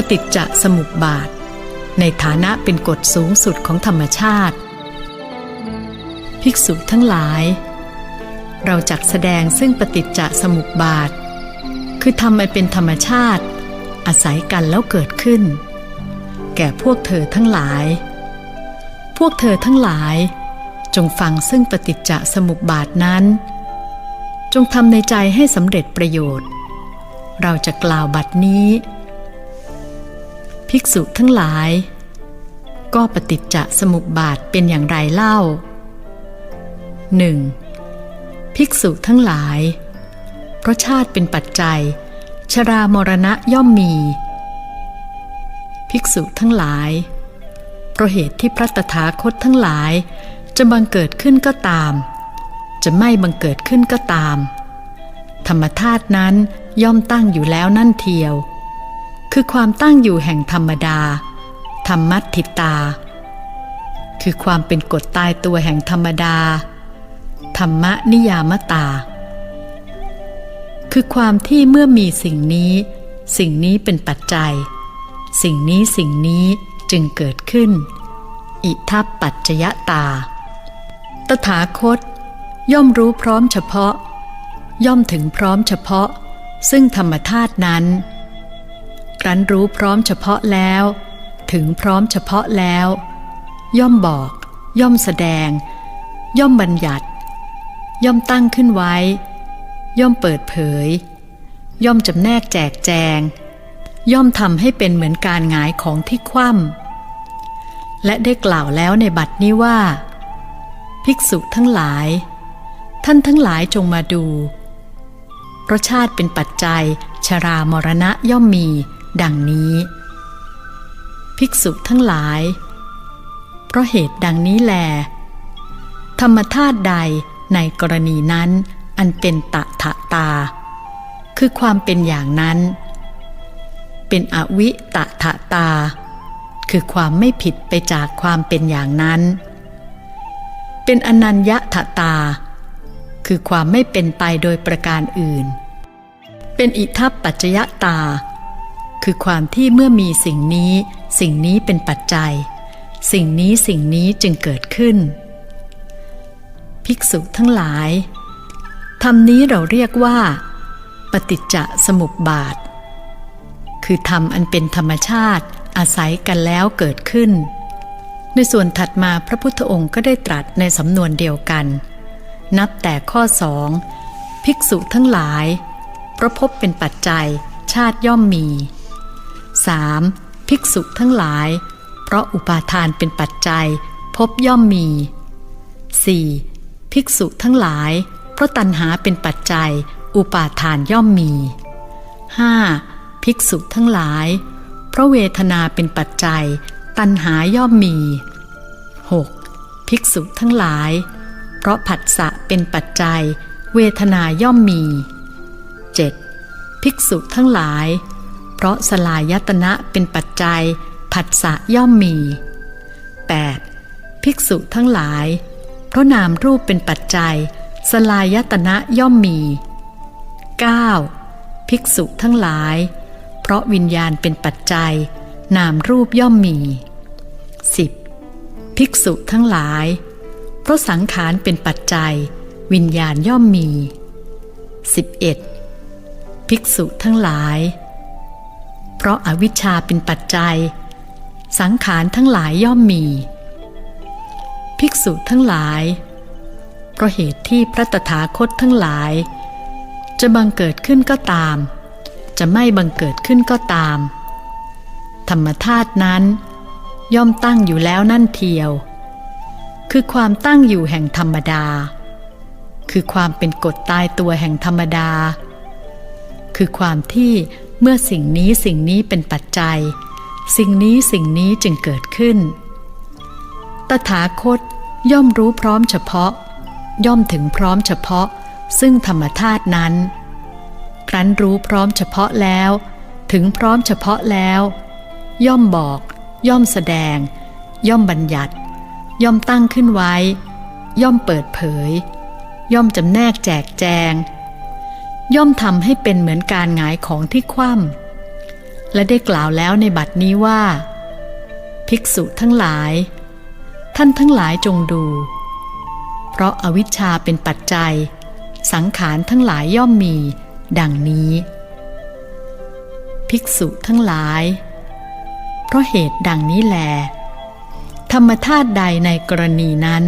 ปฏิจจสมุปบาท ในฐานะเป็นกฎสูงสุดของธรรมชาติ ภิกษุทั้งหลาย เราจักแสดงซึ่งปฏิจจสมุปบาท คือทำมันเป็นธรรมชาติ อาศัยกันแล้วเกิดขึ้น แก่พวกเธอทั้งหลาย พวกเธอทั้งหลายจงฟังซึ่งปฏิจจสมุปบาทนั้น จงทำในใจให้สำเร็จประโยชน์ เราจะกล่าวบัดนี้ ภิกษุทั้งหลาย ก็ปฏิจจสมุปบาทเป็นอย่างไรเล่า 1. ภิกษุทั้งหลาย เพราะชาติเป็นปัจจัย ชรามรณะย่อมมี ภิกษุทั้งหลาย เพราะเหตุที่พระตถาคตทั้งหลาย จะบังเกิดขึ้นก็ตาม จะไม่บังเกิดขึ้นก็ตาม ธรรมธาตุนั้นย่อมตั้งอยู่แล้วนั่นเทียว คือความตั้งอยู่แห่งธรรมดา ธรรมัติตา คือความเป็นกฎตายตัวแห่งธรรมดา ธรรมนิยามตา คือความที่เมื่อมีสิ่งนี้ สิ่งนี้เป็นปัจจัย สิ่งนี้สิ่งนี้จึงเกิดขึ้น อิทัปปัจจยตา ตถาคต ย่อมรู้พร้อมเฉพาะ ย่อมถึงพร้อมเฉพาะ ซึ่งธรรมธาตุนั้น รั้นรู้พร้อมเฉพาะแล้ว ถึงพร้อมเฉพาะแล้ว ย่อมบอก ย่อมแสดง ย่อมบัญญัติ ย่อมตั้งขึ้นไว้ ย่อมเปิดเผย ย่อมจำแนกแจกแจง ย่อมทำให้เป็นเหมือนการหงายของที่คว่ำและได้กล่าวแล้วในบัดนี้ว่า ภิกษุทั้งหลาย ท่านทั้งหลายจงมาดูราะชาติเป็นปัจจัย ชรามรณะย่อมมี ดังนี้ ภิกษุทั้งหลาย เพราะเหตุดังนี้แล ธรรมธาตุใดในกรณีนั้นอันเป็นตะถะตา คือความเป็นอย่างนั้น เป็นอวิตะถะตา คือความไม่ผิดไปจากความเป็นอย่างนั้น เป็นอนัญญถะตา คือความไม่เป็นไปโดยประการอื่น เป็นอิทัปปัจจยตา คือความที่เมื่อมีสิ่งนี้ สิ่งนี้เป็นปัจจัย สิ่งนี้สิ่งนี้จึงเกิดขึ้น ภิกษุทั้งหลายธรรมนี้เราเรียกว่า ปฏิจจสมุปบาท คือธรรมอันเป็นธรรมชาติอาศัยกันแล้วเกิดขึ้น ในส่วนถัดมาพระพุทธองค์ก็ได้ตรัสในสำนวนเดียวกัน นับแต่ข้อสองภิกษุทั้งหลายเพราะพบเป็นปัจจัยชาติย่อมมี 3. ภิกษุทั้งหลาย เพราะอุปาทานเป็นปัจจัย พบย่อมมี 4. ภิกษุทั้งหลาย เพราะตัณหาเป็นปัจจัย อุปาทานย่อมมี 5. ภิกษุทั้งหลาย เพราะเวทนาเป็นปัจจัย ตัณหาย่อมมี 6. ภิกษุทั้งหลาย เพราะผัสสะเป็นปัจจัย เวทนาย่อมมี 7. ภิกษุทั้งหลายเพราะสลายตนะเป็นปัจจัย ผัสสะย่อมมี 8. ภิกษุทั้งหลาย เพราะนามรูปเป็นปัจจัย สลายตนะย่อมมี 9. ภิกษุทั้งหลาย เพราะวิญญาณเป็นปัจจัย นามรูปย่อมมี 10. ภิกษุทั้งหลาย เพราะสังขารเป็นปัจจัย วิญญาณย่อมมี 11. ภิกษุทั้งหลาย ราะอาวิชชาเป็นปัจจัย สังขารทั้งหลายย่อมมี ภิกษุทั้งหลาย เพราะเหตุที่พระตถาคตทั้งหลาย จะบังเกิดขึ้นก็ตาม จะไม่บังเกิดขึ้นก็ตาม ธรรมธาตุนั้น ย่อมตั้งอยู่แล้วนั่นเทียว คือความตั้งอยู่แห่งธรรมดา คือความเป็นกฎตายตัวแห่งธรรมดา คือความที่ เมื่อสิ่งนี้สิ่งนี้เป็นปัจจัย สิ่งนี้สิ่งนี้จึงเกิดขึ้น ตถาคตย่อมรู้พร้อมเฉพาะ ย่อมถึงพร้อมเฉพาะ ซึ่งธรรมธาตุนั้น ครั้นรู้พร้อมเฉพาะแล้ว ถึงพร้อมเฉพาะแล้ว ย่อมบอก ย่อมแสดง ย่อมบัญญัติ ย่อมตั้งขึ้นไว้ ย่อมเปิดเผย ย่อมจำแนกแจกแจง ย่อมทำให้เป็นเหมือนการหงายของที่คว่ำและได้กล่าวแล้วในบัดนี้ว่า ภิกษุทั้งหลาย ท่านทั้งหลายจงดู เพราะอาวิชชาเป็นปัจจัย สังขารทั้งหลายย่อมมี ดังนี้ ภิกษุทั้งหลาย เพราะเหตุดังนี้แล ธรรมธาตุใดในกรณีนั้น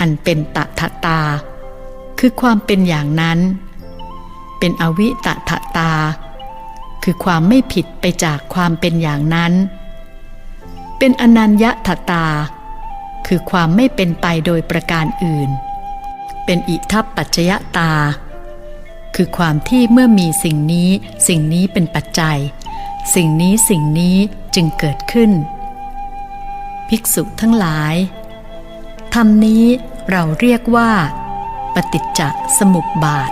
อันเป็นตถตา คือความเป็นอย่างนั้น เป็นอวิตถตา คือความไม่ผิดไปจากความเป็นอย่างนั้น เป็นอนัญญตตา คือความไม่เป็นไปโดยประการอื่น เป็นอิทัปปัจจยตา คือความที่เมื่อมีสิ่งนี้สิ่งนี้เป็นปัจจัย สิ่งนี้สิ่งนี้จึงเกิดขึ้น ภิกษุทั้งหลายธรรมนี้เราเรียกว่า ปฏิจจสมุปบาท